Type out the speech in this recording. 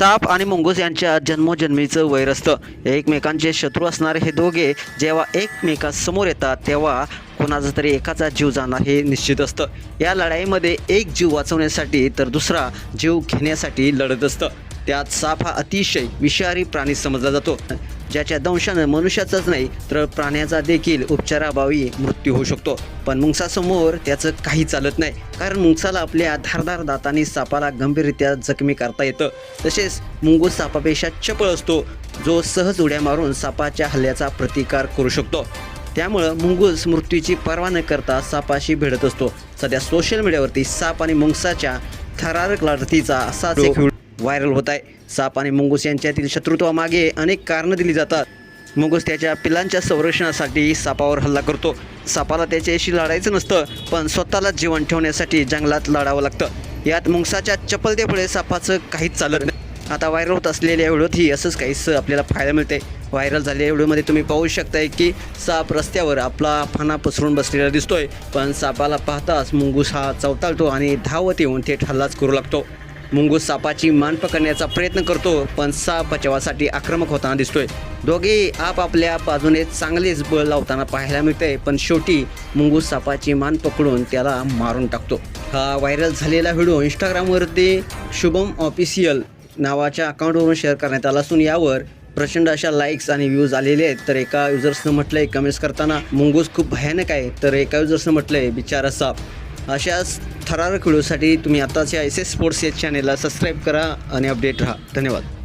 साप आणि मुंगूस यांच्या जन्मोजन्मीचं वैर असतं. एकमेकांचे शत्रू असणारे हे दोघे जेव्हा एकमेकांसमोर येतात तेव्हा कोणाचा तरी एकाचा जीव जाणार हे निश्चित असतं. या लढाईमध्ये एक जीव वाचवण्यासाठी तर दुसरा जीव घेण्यासाठी लढत असतं. त्यात साप हा अतिशय विषारी प्राणी समजला जातो. ज्याच्या दंशानं मनुष्याचाच नाही तर प्राण्याचा देखील उपचाराभावी मृत्यू होऊ शकतो. पण मुंगसासमोर त्याचं काही चालत नाही कारण मुंगसाला आपल्या धारदार दातांनी सापाला गंभीररित्या जखमी करता येतं. तसेच मुंगूस सापापेक्षा चपळ असतो जो सहज उड्या मारून सापाच्या हल्ल्याचा प्रतिकार करू शकतो. त्यामुळं मुंगूस मृत्यूची पर्वा न करता सापाशी भिडत असतो. सध्या सोशल मीडियावरती साप आणि मुंगसाच्या थरारक लढतीचा असाच एक व्हिडिओ व्हायरल होत आहे. साप आणि मुंगूस यांच्यातील शत्रुत्वामागे अनेक कारणं दिली जातात. मुंगूस त्याच्या पिलांच्या संरक्षणासाठी सापावर हल्ला करतो. सापाला त्याच्याशी लढायचं नसतं पण स्वतःला जीवन ठेवण्यासाठी जंगलात लढावं लागतं. यात मुंगसाच्या चपलतेपुढे सापाचं काहीच चालत नाही. आता व्हायरल होत असलेल्या व्हिडिओतही असंच काहीसं आपल्याला पाहायला मिळते व्हायरल झालेल्या व्हिडिओमध्ये तुम्ही पाहू शकताय की साप रस्त्यावर आपला फाना पसरून बसलेला दिसतोय पण सापाला पाहताच मुंगूस हा चवताळतो आणि धावत येऊन थेट हल्लाच करू लागतो. मुंगूस सापाची मान पकडण्याचा प्रयत्न करतो पण साप बचावासाठी आक्रमक होताना दिसतोय. दोघे आपापल्या बाजूने चांगलेच बळ लावताना पाहायला मिळतंय पण शेवटी मुंगूस सापाची मान पकडून त्याला मारून टाकतो. हा व्हायरल झालेला व्हिडिओ इंस्टाग्रामवरती शुभम ऑफिशियल नावाच्या अकाउंटवरून शेअर करण्यात आला असून यावर प्रचंड अशा लाईक्स आणि व्ह्यूज आलेले आहेत. तर एका युजर्सनं म्हटलंय कमेंट्स करताना मुंगूस खूप भयानक आहे. तर एका युजर्सनं म्हटलंय बिचारा साप. अशाच थरारक व्हिडिओसाठी तुम्ही आताच्या एस एस स्पोर्ट्स या चॅनेलला सबस्क्राईब करा आणि अपडेट राहा. धन्यवाद.